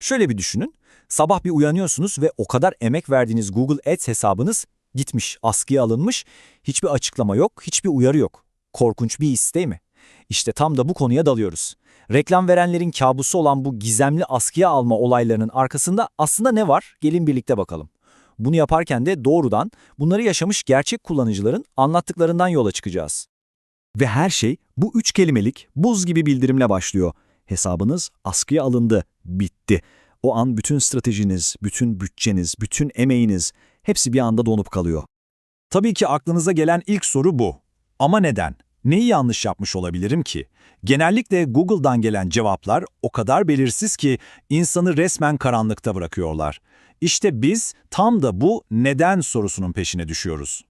Şöyle bir düşünün. Sabah bir uyanıyorsunuz ve o kadar emek verdiğiniz Google Ads hesabınız gitmiş, askıya alınmış. Hiçbir açıklama yok, hiçbir uyarı yok. Korkunç bir his değil mi? İşte tam da bu konuya dalıyoruz. Reklam verenlerin kabusu olan bu gizemli askıya alma olaylarının arkasında aslında ne var? Gelin birlikte bakalım. Bunu yaparken de doğrudan bunları yaşamış gerçek kullanıcıların anlattıklarından yola çıkacağız. Ve her şey bu üç kelimelik buz gibi bildirimle başlıyor. Hesabınız askıya alındı, bitti. O an bütün stratejiniz, bütün bütçeniz, bütün emeğiniz hepsi bir anda donup kalıyor. Tabii ki aklınıza gelen ilk soru bu. Ama neden? Neyi yanlış yapmış olabilirim ki? Genellikle Google'dan gelen cevaplar o kadar belirsiz ki insanı resmen karanlıkta bırakıyorlar. İşte biz tam da bu neden sorusunun peşine düşüyoruz.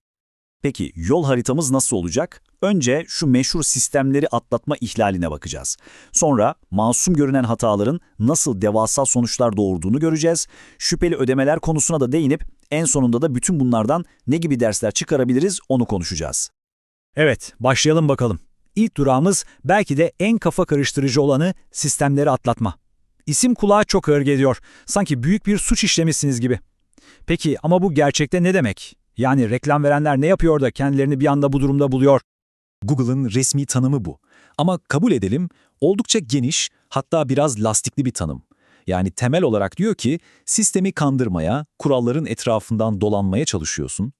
Peki yol haritamız nasıl olacak? Önce şu meşhur sistemleri atlatma ihlaline bakacağız. Sonra masum görünen hataların nasıl devasa sonuçlar doğurduğunu göreceğiz. Şüpheli ödemeler konusuna da değinip en sonunda da bütün bunlardan ne gibi dersler çıkarabiliriz onu konuşacağız. Evet, başlayalım bakalım. İlk durağımız belki de en kafa karıştırıcı olanı sistemleri atlatma. İsim kulağa çok ağır geliyor. Sanki büyük bir suç işlemişsiniz gibi. Peki ama bu gerçekte ne demek? Yani reklam verenler ne yapıyor da kendilerini bir anda bu durumda buluyor? Google'ın resmi tanımı bu. Ama kabul edelim oldukça geniş hatta biraz lastikli bir tanım. Yani temel olarak diyor ki sistemi kandırmaya, kuralların etrafından dolanmaya çalışıyorsun.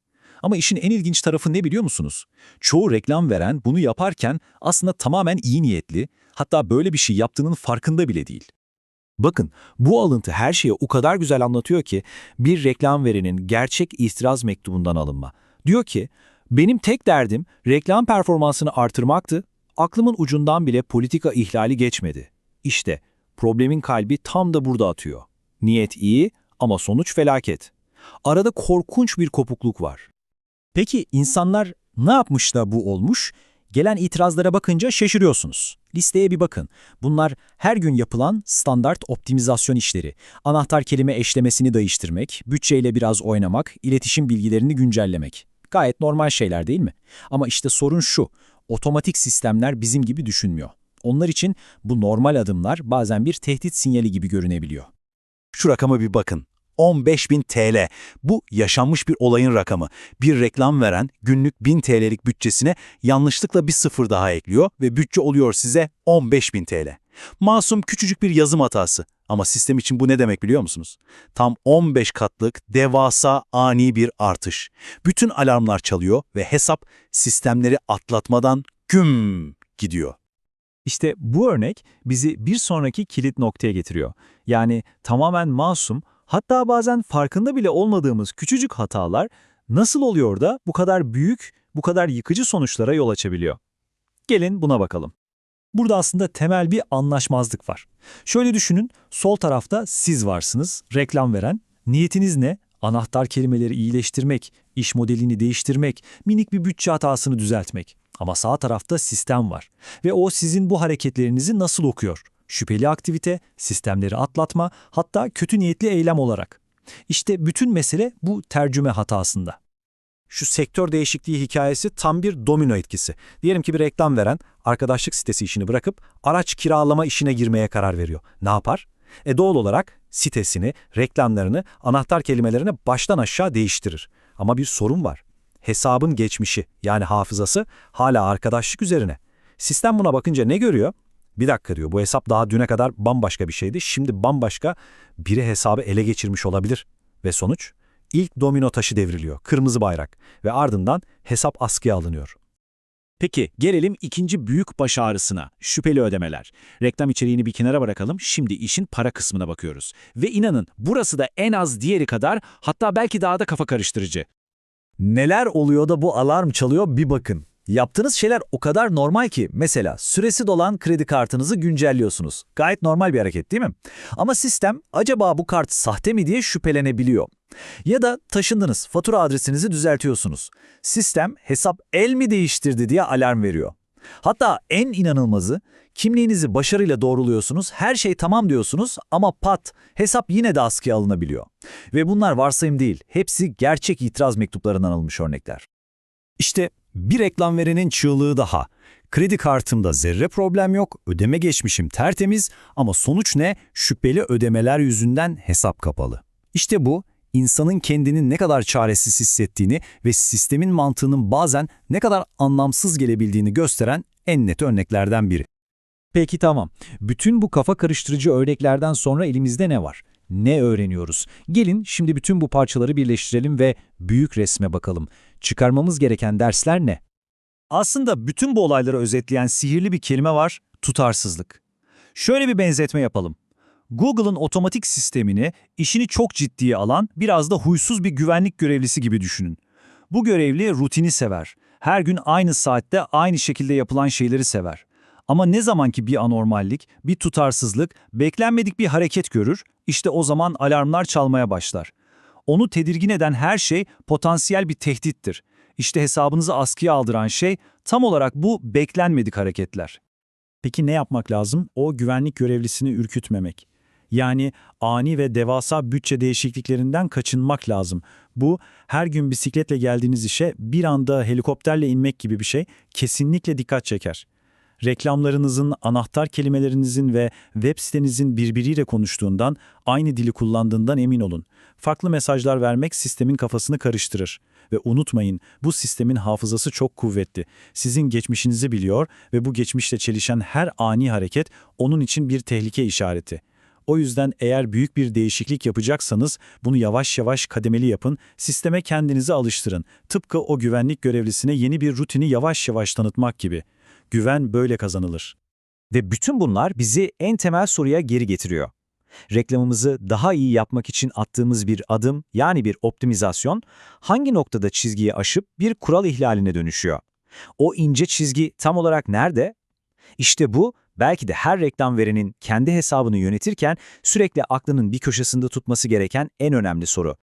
Ama işin en ilginç tarafı ne biliyor musunuz? Çoğu reklam veren bunu yaparken aslında tamamen iyi niyetli, hatta böyle bir şey yaptığının farkında bile değil. Bakın bu alıntı her şeyi o kadar güzel anlatıyor ki bir reklam verenin gerçek itiraz mektubundan alınma. Diyor ki benim tek derdim reklam performansını artırmaktı, aklımın ucundan bile politika ihlali geçmedi. İşte problemin kalbi tam da burada atıyor. Niyet iyi ama sonuç felaket. Arada korkunç bir kopukluk var. Peki insanlar ne yapmış da bu olmuş? Gelen itirazlara bakınca şaşırıyorsunuz. Listeye bir bakın. Bunlar her gün yapılan standart optimizasyon işleri. Anahtar kelime eşlemesini değiştirmek, bütçeyle biraz oynamak, iletişim bilgilerini güncellemek. Gayet normal şeyler değil mi? Ama işte sorun şu, otomatik sistemler bizim gibi düşünmüyor. Onlar için bu normal adımlar bazen bir tehdit sinyali gibi görünebiliyor. Şu rakama bir bakın. 15.000 TL. Bu yaşanmış bir olayın rakamı. Bir reklam veren günlük 1000 TL'lik bütçesine yanlışlıkla bir sıfır daha ekliyor ve bütçe oluyor size 15.000 TL. Masum küçücük bir yazım hatası. Ama sistem için bu ne demek biliyor musunuz? Tam 15 katlık devasa ani bir artış. Bütün alarmlar çalıyor ve hesap sistemleri atlatmadan güm gidiyor. İşte bu örnek bizi bir sonraki kilit noktaya getiriyor. Yani tamamen masum, hatta bazen farkında bile olmadığımız küçücük hatalar nasıl oluyor da bu kadar büyük, bu kadar yıkıcı sonuçlara yol açabiliyor? Gelin buna bakalım. Burada aslında temel bir anlaşmazlık var. Şöyle düşünün, sol tarafta siz varsınız, reklam veren. Niyetiniz ne? Anahtar kelimeleri iyileştirmek, iş modelini değiştirmek, minik bir bütçe hatasını düzeltmek. Ama sağ tarafta sistem var ve o sizin bu hareketlerinizi nasıl okuyor? Şüpheli aktivite, sistemleri atlatma, hatta kötü niyetli eylem olarak. İşte bütün mesele bu tercüme hatasında. Şu sektör değişikliği hikayesi tam bir domino etkisi. Diyelim ki bir reklam veren arkadaşlık sitesi işini bırakıp araç kiralama işine girmeye karar veriyor. Ne yapar? E doğal olarak sitesini, reklamlarını, anahtar kelimelerini baştan aşağı değiştirir. Ama bir sorun var. Hesabın geçmişi yani hafızası hala arkadaşlık üzerine. Sistem buna bakınca ne görüyor? Bir dakika diyor bu hesap daha düne kadar bambaşka bir şeydi. Şimdi bambaşka biri hesabı ele geçirmiş olabilir. Ve sonuç? İlk domino taşı devriliyor. Kırmızı bayrak. Ve ardından hesap askıya alınıyor. Peki gelelim ikinci büyük baş ağrısına, şüpheli ödemeler. Reklam içeriğini bir kenara bırakalım, şimdi işin para kısmına bakıyoruz. Ve inanın burası da en az diğeri kadar hatta belki daha da kafa karıştırıcı. Neler oluyor da bu alarm çalıyor bir bakın. Yaptığınız şeyler o kadar normal ki mesela süresi dolan kredi kartınızı güncelliyorsunuz. Gayet normal bir hareket değil mi? Ama sistem acaba bu kart sahte mi diye şüphelenebiliyor. Ya da taşındınız, fatura adresinizi düzeltiyorsunuz. Sistem hesap el mi değiştirdi diye alarm veriyor. Hatta en inanılmazı kimliğinizi başarıyla doğruluyorsunuz, her şey tamam diyorsunuz ama pat hesap yine de askıya alınabiliyor. Ve bunlar varsayım değil, hepsi gerçek itiraz mektuplarından alınmış örnekler. İşte bir reklam verenin çığlığı daha. Kredi kartımda zerre problem yok, ödeme geçmişim tertemiz ama sonuç ne? Şüpheli ödemeler yüzünden hesap kapalı. İşte bu, insanın kendini ne kadar çaresiz hissettiğini ve sistemin mantığının bazen ne kadar anlamsız gelebildiğini gösteren en net örneklerden biri. Peki tamam. Bütün bu kafa karıştırıcı örneklerden sonra elimizde ne var? Ne öğreniyoruz? Gelin şimdi bütün bu parçaları birleştirelim ve büyük resme bakalım. Çıkarmamız gereken dersler ne? Aslında bütün bu olayları özetleyen sihirli bir kelime var, tutarsızlık. Şöyle bir benzetme yapalım. Google'ın otomatik sistemini işini çok ciddiye alan biraz da huysuz bir güvenlik görevlisi gibi düşünün. Bu görevli rutini sever. Her gün aynı saatte aynı şekilde yapılan şeyleri sever. Ama ne zamanki bir anormallik, bir tutarsızlık, beklenmedik bir hareket görür, işte o zaman alarmlar çalmaya başlar. Onu tedirgin eden her şey potansiyel bir tehdittir. İşte hesabınızı askıya aldıran şey tam olarak bu beklenmedik hareketler. Peki ne yapmak lazım? O güvenlik görevlisini ürkütmemek. Yani ani ve devasa bütçe değişikliklerinden kaçınmak lazım. Bu her gün bisikletle geldiğiniz işe bir anda helikopterle inmek gibi bir şey kesinlikle dikkat çeker. Reklamlarınızın, anahtar kelimelerinizin ve web sitenizin birbiriyle konuştuğundan, aynı dili kullandığından emin olun. Farklı mesajlar vermek sistemin kafasını karıştırır. Ve unutmayın, bu sistemin hafızası çok kuvvetli. Sizin geçmişinizi biliyor ve bu geçmişle çelişen her ani hareket onun için bir tehlike işareti. O yüzden eğer büyük bir değişiklik yapacaksanız bunu yavaş yavaş kademeli yapın, sisteme kendinizi alıştırın. Tıpkı o güvenlik görevlisine yeni bir rutini yavaş yavaş tanıtmak gibi. Güven böyle kazanılır. Ve bütün bunlar bizi en temel soruya geri getiriyor. Reklamımızı daha iyi yapmak için attığımız bir adım, yani bir optimizasyon, hangi noktada çizgiyi aşıp bir kural ihlaline dönüşüyor? O ince çizgi tam olarak nerede? İşte bu, belki de her reklam verenin kendi hesabını yönetirken sürekli aklının bir köşesinde tutması gereken en önemli soru.